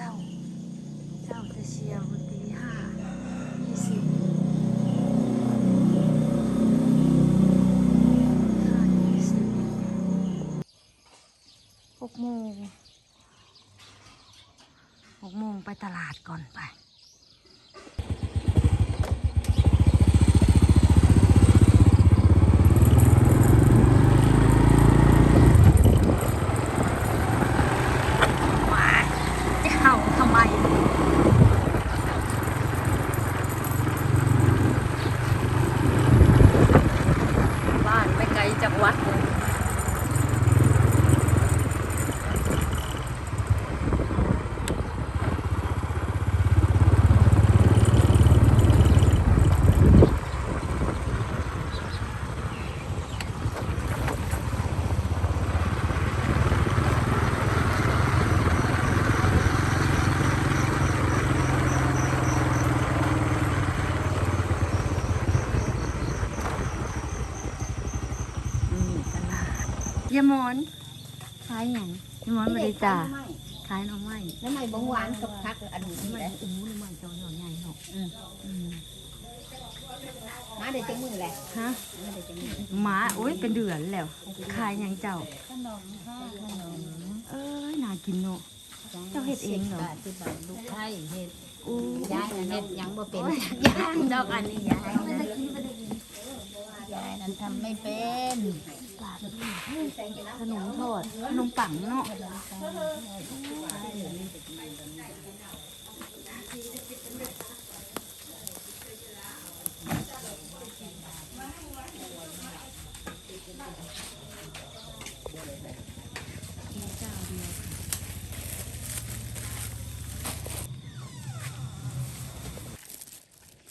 จ้า เจ้าจะเชียร์วันตีห้ายี่สิบห้ายี่สิบหกโมงหกโมงไปตลาดก่อนไป ว้ายจะเห่าทำไม บ้านไม่ไกลจากวัดเลยนี่ตลาด ยายมอนขายอย่างยายมอนบริจาขายหน่อไม้น้ำไม่บงหวานกับพักอันนี้หน่อไม้แหละอู้หน่อไม้เจ้าหน่อใหญ่เนาะอืมอืมมาได้จังมือแหละฮะมาได้จังมือหมาโอ้ยเป็นเดือนแล้วขายอย่างเจ้าขนมค่ะขนมเอ้ยน่ากินเนาะเจ้าเฮ็ดเองเหรอสิบบาทลูกไทยเฮ็ดอู้ยายน่ะเฮ็ดหยังบ่เป็นยายดอกอันนี้ยายนะ ยายนั้นทำไม่เป็นขนมทอดขนมปังเนาะ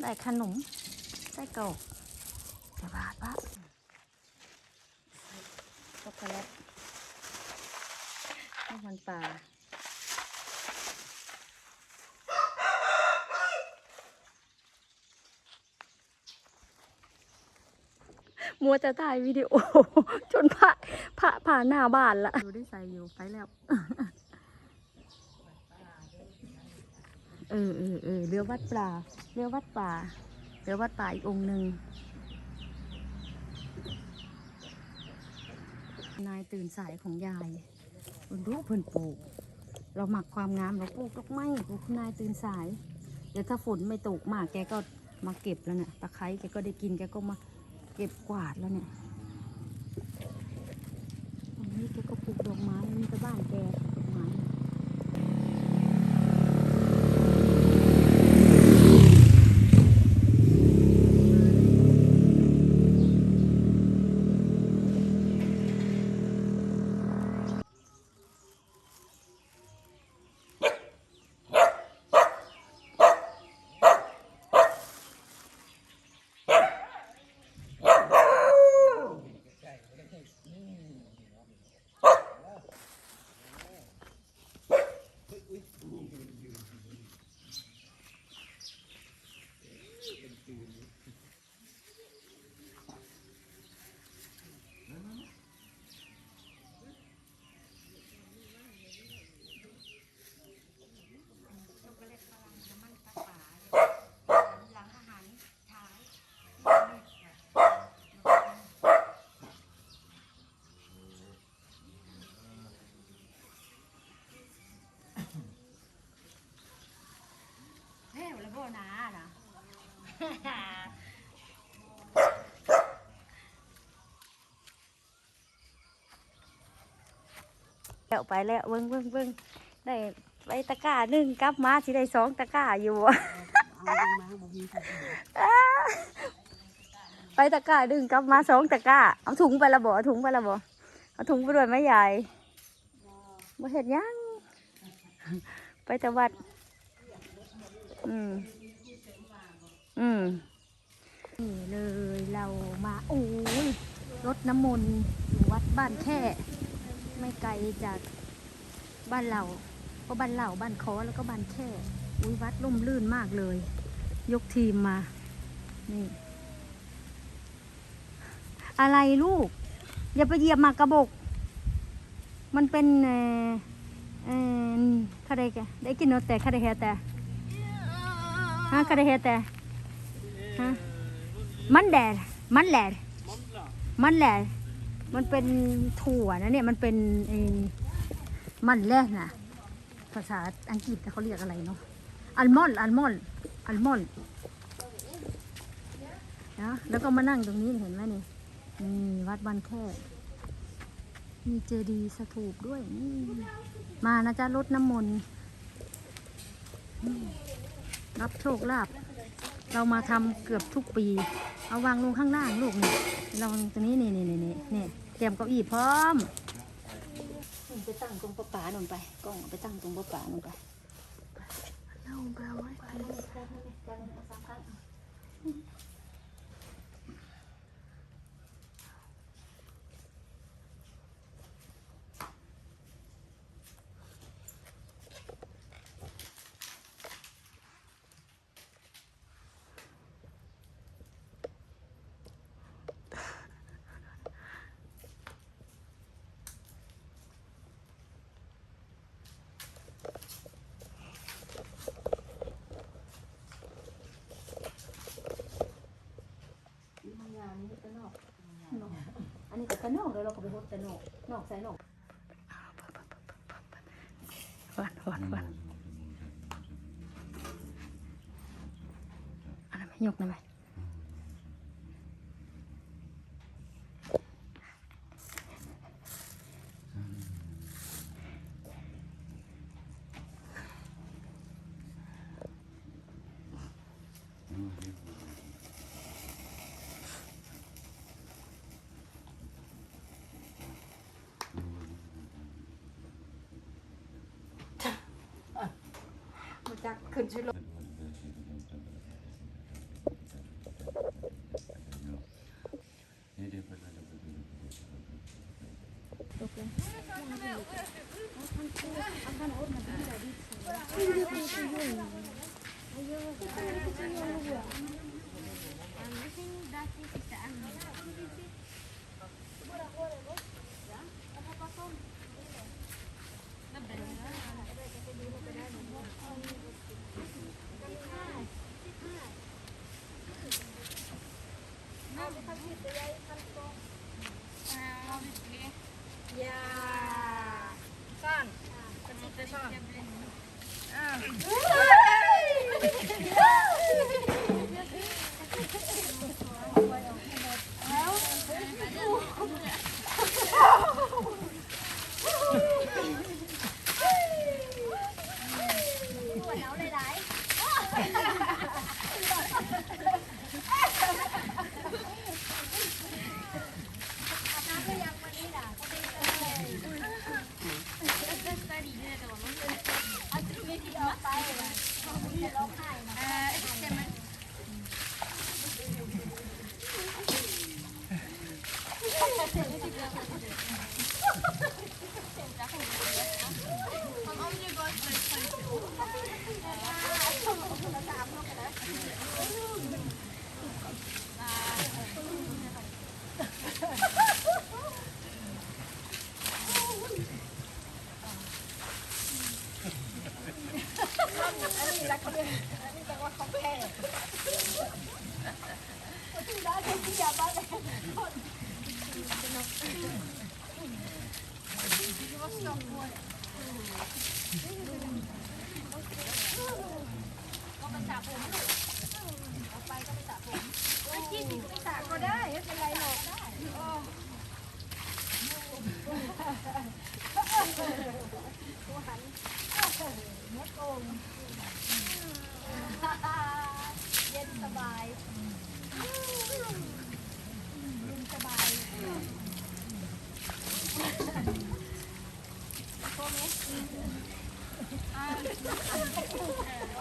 ได้ขนมได้เก่าบาทปะช็อกโกแลตข้าวมัน ปลามัวจะถ่ายวิดีโอ จนผ่าผ่าผ่านหน้าบ้านละดูได้ใส่อยู่ไปแล้ว เออเออเออเรือวัดปลาเรือวัดป่าเรือวัดป่าอีกองค์หนึ่งนายตื่นสายของยาย เพิ่นรู้เพิ่นปลูก เราหมักความงามเราปลูกดอกไม้ปลูกนายตื่นสาย เดี๋ยวถ้าฝนไม่ตกมากแกก็มาเก็บแล้วเนี่ยตะไคร้แกก็ได้กินแกก็มาเก็บกวาดแล้วเนี่ยอันนี้แกก็ปลูกดอกไม้มีแต่บ้านแกปลูกดอกไม้ เฮ้ย แล้วพ่อนานะแล้วไปแล้วเบิ้งเบิ้งเบิ้งได้ไปตะกร้าหนึ่งกลับมาสิได้สองตะกร้าอยู่ ไปตะกร้าหนึ่งกลับมาสองตะกร้าเอาถุงไปละบ่เอาถุงไปละบ่เอาถุงไปด้วยไหมยายบ่เห็นยัง ไปต่วัด อืม อืมนี่เลยเรามาโอ้ยรถน้ำมนต์อยู่วัดบ้านแค่ ไม่ไกลจากบ้านเราก็บ้านเหล่าบ้านคอแล้วก็บ้านแค่อุ้ยวัดร่มรื่นมากเลย ยกทีมมา นี่ อะไรลูก อย่าไปเหยียบหมากกระบก มันเป็นเอ่อเอ่อขได้แกได้กินโนแต่คาได้เฮแต่ฮะคาได้เฮแต่ ฮะมันแดดมันแหลดมันแหลดมันเป็นถั่วนะเนี่ยมันเป็นไอ้มันแรกนะภาษาอังกฤษเขาเรียกอะไรเนาะอัลมอนด์อัลมอนด์อัลมอนด์นะแล้วก็มานั่งตรงนี้เห็นไหมนี่นี่วัดบันแค่มีเจดีย์สถูปด้วยนี่มานะจ๊ะรดน้ำมนต์รับโชคลาภ เรามาทำเกือบทุกปี เอาวางลงข้างล่างลูกนี่เราตรงนี้นี่นี่นี่นี่นี่เตรียมเก้าอี้พร้อมไปตั้งตรงประปาลงไปกล้องไปตั้งตรงประปาลงไป อันนี้ก็กระนอกเลยเราก็ไปหดแต่นอกนอกใส่นอกวันวันวันอันนั้นไม่ยกนะไหม 呀可去了。Oh. มันจะขึ้นชื่อล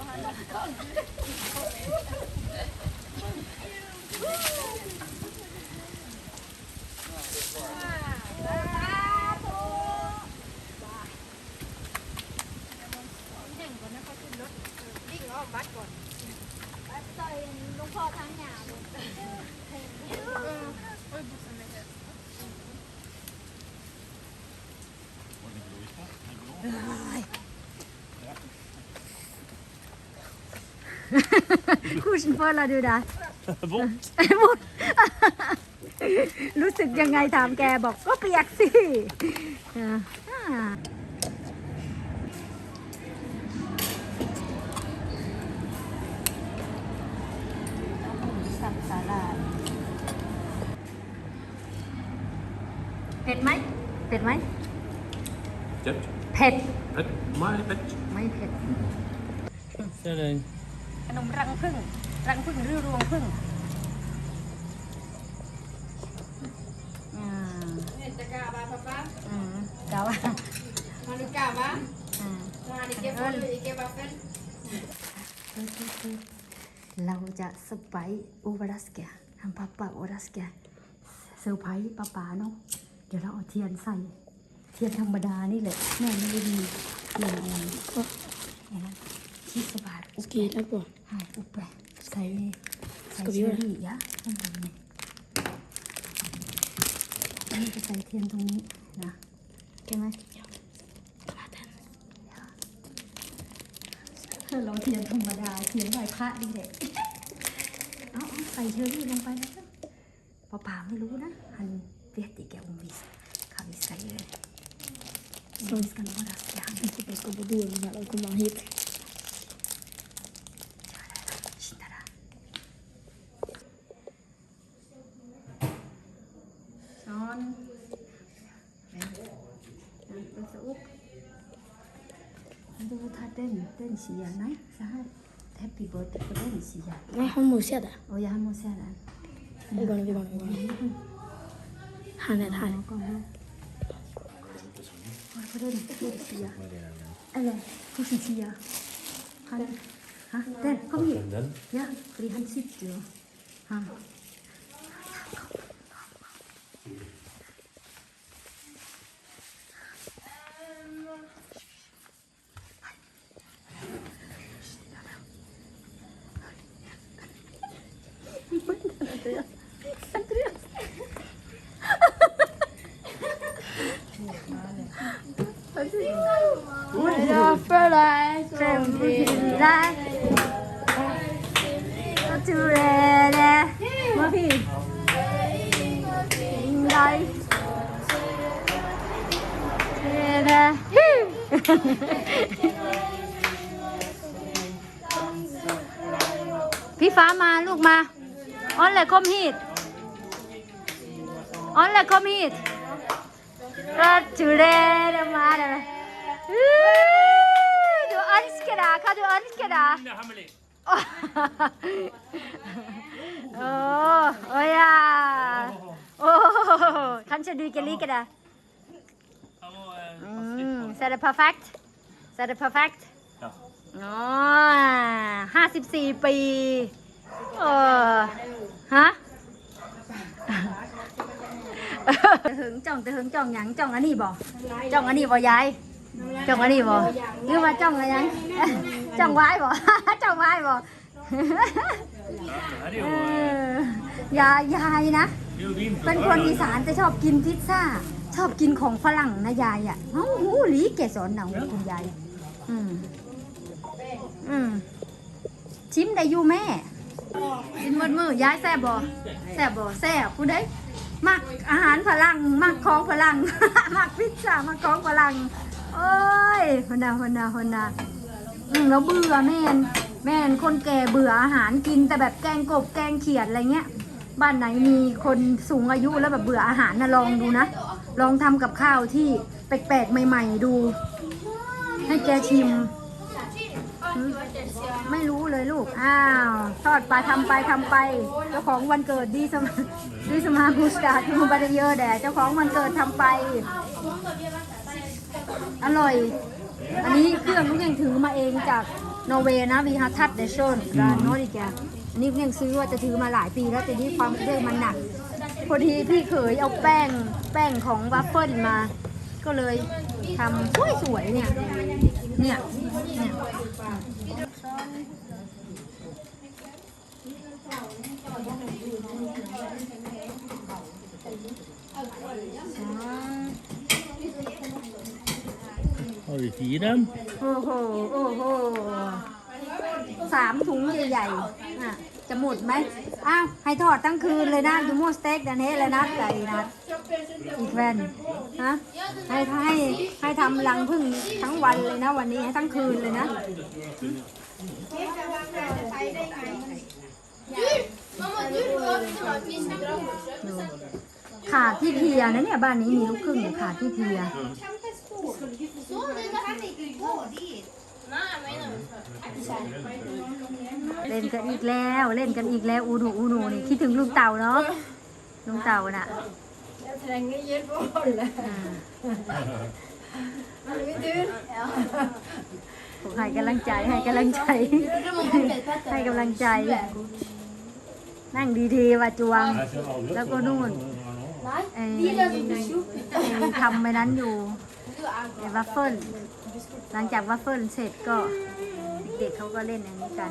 งเ Oh, Kuschen voller du da? Vondt. รู้สึกยังไงถามแกบอกก็เปียกสิอ่าอ่าสับสาลายเผ็ดไหมเผ็ดไหม Kjøtt. เผ็ด Fett. Mai, fett. ไม่เผ็ด Ser den. ขนมรังผึ้งรังผึ้งหรือรวงผึ้งอ่า Teka ba papa? อืมแต่ว่า Manuka ba? อ่า Nah, ni ke follow ke ba kan? เราจะสไปโอเวอรัสแกทำปาปาโอเวอรัสแกเซอร์ไพรส์ป้าป๋าเนาะเดี๋ยวเราเอาเทียนใส่ เทียนธรรมดานี่แหละแม่ไม่ได้มีเทียนอะไรเนี่ยนะชีสบาทอุป Ska vi hitta på? หายอุปไปใส่ใส่ Ska vi เชอ göra? รี่ยะนั่นเองเนี่ยอันนี้จะใส่เที ยนตรงนี้นะใช่ไหมเราเทียนธรรมดาเทียนไหว้พระนี่แหละเอาเอาใส่เชอรี่ลงไปนะป้าป่าไม่รู้นะฮันเวียติแกอุมิสคาวิสไซเลยอุมิสกันว่ารัสยาง Jag ska ska på dörren här och komma hit. ชินดาราช้อนเป็นสอุก ดูท่าเต้นเต้นเสียนะสหายแฮปปี้เบิร์ดเต้นเสีย Nej, hon måste det. โอ้ยาโมเซลัน Vi går nu, vi går nu, vi går nu. Han är här. ก่อนนะเขาเล่นเล่นเสียอะไรผู้สิเสียฮันฮะเต้นเขามี Den. ยะฟรีฮันซิตอยู่ฮะเต็มที่ได้ก็จูเรเดมาพี่ยิงได้เรเดฮิพี่ฟ้ามาลูกมาออนเลยคอมฮีดออนเลยคอมฮีดก็จูเรเดมาเด้อ Du ønsker deg, hva du ønsker deg? Det er hemmelig. Åh, å ja. Åh, kanskje du ikke liker det? Jeg må eh, passe litt Mm, på. så er det perfekt? Så er det perfekt? Ja. Åh, 54 ปี โอ้ฮะตะหึงจ้องตะหึงจ้องหยังจ้องอันนี้บ่จ้องอันนี้บ่ยายจ้องอันนี้บ่หรือว่าจ้องอะไรหยังจ้องไว้บ่จ้องไว้บ่เออยายยายนะ เป็นคนอีสานจะชอบกินพิซซ่า ชอบกินของฝรั่งนะยายอะเอ้าหูหลีเกสรหนังคุณยาย อืมอืมชิมได้อยู่แม่ กินหมดมือย้ายแซ่บบ่แซ่บบ่แซ่บคุณได้ยมักอาหารฝรั่งมักของฝรั่งมักพิซซ่ามักของฝรั่งโอ้ยคนนาคนนาคนนาอืมแล้วเบื่อแม่นแม่นคนแก่เบื่ออาหารกินแต่แบบแกงกบแกงเขียดอะไรเงี้ย บ้านไหนมีคนสูงอายุแล้วแบบเบื่ออาหารนะลองดูนะ ลองทำกับข้าวที่แปลกๆใหม่ ๆ ดู ให้แกชิม หืมไม่รู้เลยลูก อ้าวทอดไปทำไปทำไป เจ้าของวันเกิดดีสมาดีสมาบูสตาที่มุบาเดเยอร์แดดเจ้าของวันเกิดทำไป อร่อย อันนี้เครื่องลูกยังถือมาเองจากนอร์เวย์นะวีฮาทัตเดชนร้านโนอริแกอันนี้ยังซื้อว่าจะถือมาหลายปีแล้วแต่นี่ความเรื่องมันหนัก พอดีพี่เขยเอาแป้งแป้งของวัฟเฟิลมา ก็เลยทำสวยๆเนี่ย เนี่ย เนี่ย Har vi fire? โอ้โห โอ้โห สามถุงใหญ่ๆอะ จะหมดไหม อ้าว ให้ทอดทั้งคืนเลยนะยูโมสเต็กดันเฮเลยนะไก่นะอีกแวนฮะ ให้ให้ให้ทำรังพึ่งทั้งวันเลยนะ วันนี้ให้ทั้งคืนเลยนะ ขาดที่เพียนะเนี่ยบ้านนี้มีลูกครึ่งเนี่ยขาดที่เพีย เล่นกันอีกแล้วเล่นกันอีกแล้วอูหนูอูหนูนี่คิดถึงลุงเต่าเนาะลุงเต่าน่ะแทงเย็นบ่เลย ให้กำลังใจให้กำลังใจ ให้กำลังใจ นั่งดีๆว่าจวง แล้วก็นู่นเอ่อทำไปนั้นอยู่ไอ้วัฟเฟิลหลังจากวัฟเฟิลเสร็จก็ เด็กเขาก็เล่นอันนี้กัน